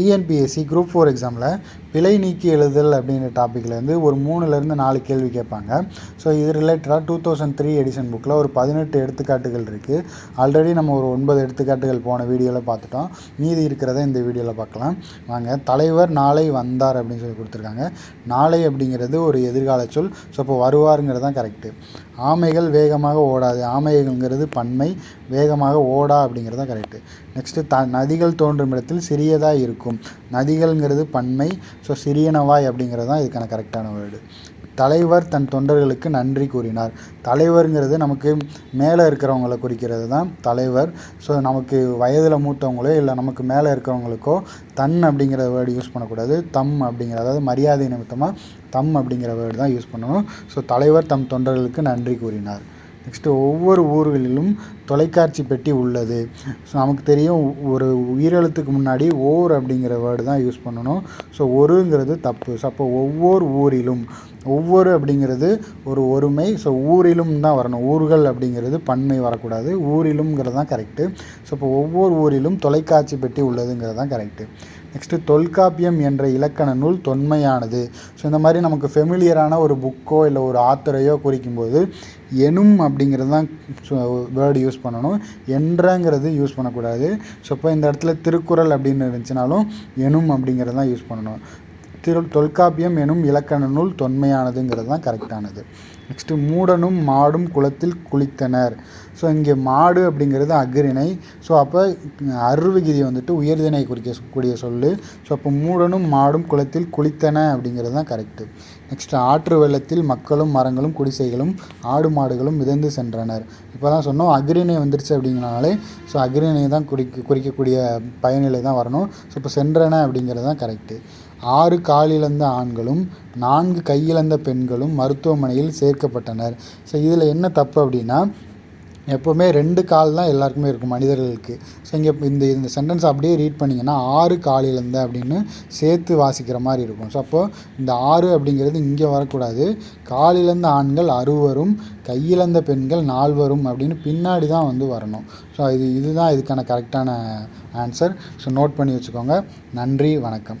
TNPSC group four எக்ஸாமில் பிழை நீக்கி எழுதல் அப்படிங்கிற டாப்பிக்லேருந்து ஒரு மூணுலேருந்து நாலு கேள்வி கேட்பாங்க. ஸோ இது ரிலேட்டடாக டூ தௌசண்ட் த்ரீ எடிஷன் புக்கில் ஒரு பதினெட்டு எடுத்துக்காட்டுகள் இருக்குது ஆல்ரெடி நம்ம ஒரு ஒன்பது எடுத்துக்காட்டுகள் போன வீடியோவில் பார்த்துட்டோம். மீதி இருக்கிறத இந்த வீடியோவில் பார்க்கலாம். வாங்க தலைவர் நாளை வந்தார் அப்படின்னு சொல்லி கொடுத்துருக்காங்க. நாளை அப்படிங்கிறது ஒரு எதிர்கால சொல். ஸோ இப்போ வருவாருங்கிறது தான் கரெக்டு ஆமைகள் வேகமாக ஓடாது. ஆமைகள்ங்கிறது பன்மை வேகமாக ஓடா அப்படிங்கிறது தான் கரெக்டு நெக்ஸ்ட்டு த நதிகள் தோன்றும் இடத்தில் சிறியதாக இருக்கும். நதிகள்ங்கிறது பன்மை ஸோ சிறியனவாய் அப்படிங்கிறது தான் இதுக்கான கரெக்டான வேர்டு தலைவர் தன் தொண்டர்களுக்கு நன்றி கூறினார். தலைவருங்கிறது நமக்கு மேலே இருக்கிறவங்கள குறிக்கிறது தான் தலைவர். ஸோ நமக்கு வயதில் மூத்தவங்களோ இல்லை நமக்கு மேலே இருக்கிறவங்களுக்கோ தன் அப்படிங்கிற வேர்டு யூஸ் பண்ணக்கூடாது. தம் அப்படிங்கிற அதாவது மரியாதை நிமித்தமாக தம் அப்படிங்கிற வேர்டு தான் யூஸ் பண்ணணும். ஸோ தலைவர் தம் தொண்டர்களுக்கு நன்றி கூறினார். நெக்ஸ்ட்டு ஒவ்வொரு ஊர்களிலும் தொலைக்காட்சி பெட்டி உள்ளது. ஸோ நமக்கு தெரியும் ஒரு உயிரெழுத்துக்கு முன்னாடி ஓர் அப்படிங்கிற வேர்டு தான் யூஸ் பண்ணணும். ஸோ ஒருங்கிறது தப்பு. ஸோ அப்போ ஒவ்வொரு ஊரிலும் ஒவ்வொரு அப்படிங்கிறது ஒரு ஒருமை. ஸோ ஊரிலும் தான் வரணும். ஊர்கள் அப்படிங்கிறது பன்மை வரக்கூடாது. ஊரிலும்ங்கிறது தான் கரெக்டு ஸோ இப்போ ஒவ்வொரு ஊரிலும் தொலைக்காட்சி பெட்டி உள்ளதுங்கிறது தான் கரெக்டு நெக்ஸ்ட்டு தொல்காப்பியம் என்ற இலக்கண நூல் தொன்மையானது. ஸோ இந்த மாதிரி நமக்கு ஃபெமிலியரான ஒரு புக்கோ இல்லை ஒரு ஆத்தரையோ குறிக்கும்போது எனும் அப்படிங்கிறது தான் வேர்டு யூஸ் பண்ணணும். என்றங்கிறது யூஸ் பண்ணக்கூடாது. ஸோ இப்போ இந்த இடத்துல திருக்குறள் அப்படின்னு இருந்துச்சுனாலும் எனும் அப்படிங்கிறது தான் யூஸ் பண்ணணும். திரு தொல்காப்பியம் எனும் இலக்கண நூல் தொன்மையானதுங்கிறது தான் கரெக்டானது. நெக்ஸ்ட்டு மூடனும் மாடும் குளத்தில் குளித்தனர். ஸோ இங்கே மாடு அப்படிங்கிறது அஃறிணை. ஸோ அப்போ அருவிகிரி வந்துட்டு உயர்தினை குறிக்கக்கூடிய சொல் ஸோ அப்போ மூடனும் மாடும் குளத்தில் குளித்தன அப்படிங்கிறது தான் கரெக்டு நெக்ஸ்ட் ஆற்று வெள்ளத்தில் மக்களும் மரங்களும் குடிசைகளும் ஆடு மாடுகளும் மிதந்து சென்றனர். இப்போ தான் சொன்னோம் அக்ரிணை வந்துருச்சு அப்படிங்கிறனாலே ஸோ அக்ரிணை தான் குறிக்க குறிக்கக்கூடிய பயனிலை தான் வரணும். ஸோ இப்போ சென்றன அப்படிங்கிறது தான் கரெக்டு ஆறு காலிழந்த ஆண்களும் நான்கு கையிழந்த பெண்களும் மருத்துவமனையில் சேர்க்கப்பட்டனர். ஸோ இதில் என்ன தப்பு அப்படின்னா எப்போவுமே ரெண்டு கால் தான் எல்லாருக்குமே இருக்கும் மனிதர்களுக்கு. ஸோ இங்கே இந்த இந்த சென்டென்ஸ் அப்படியே ரீட் பண்ணிங்கன்னா ஆறு கால் இழந்த அப்படின்னு சேர்த்து வாசிக்கிற மாதிரி இருக்கும். ஸோ அப்போது இந்த ஆறு அப்படிங்கிறது இங்கே வரக்கூடாது. கால் இழந்த ஆண்கள் அறுவரும் கையிழந்த பெண்கள் நால்வரும் அப்படின்னு பின்னாடி தான் வந்து வரணும். ஸோ இது இதுதான் இதுக்கான கரெக்டான ஆன்சர் ஸோ நோட் பண்ணி வச்சுக்கோங்க. நன்றி வணக்கம்.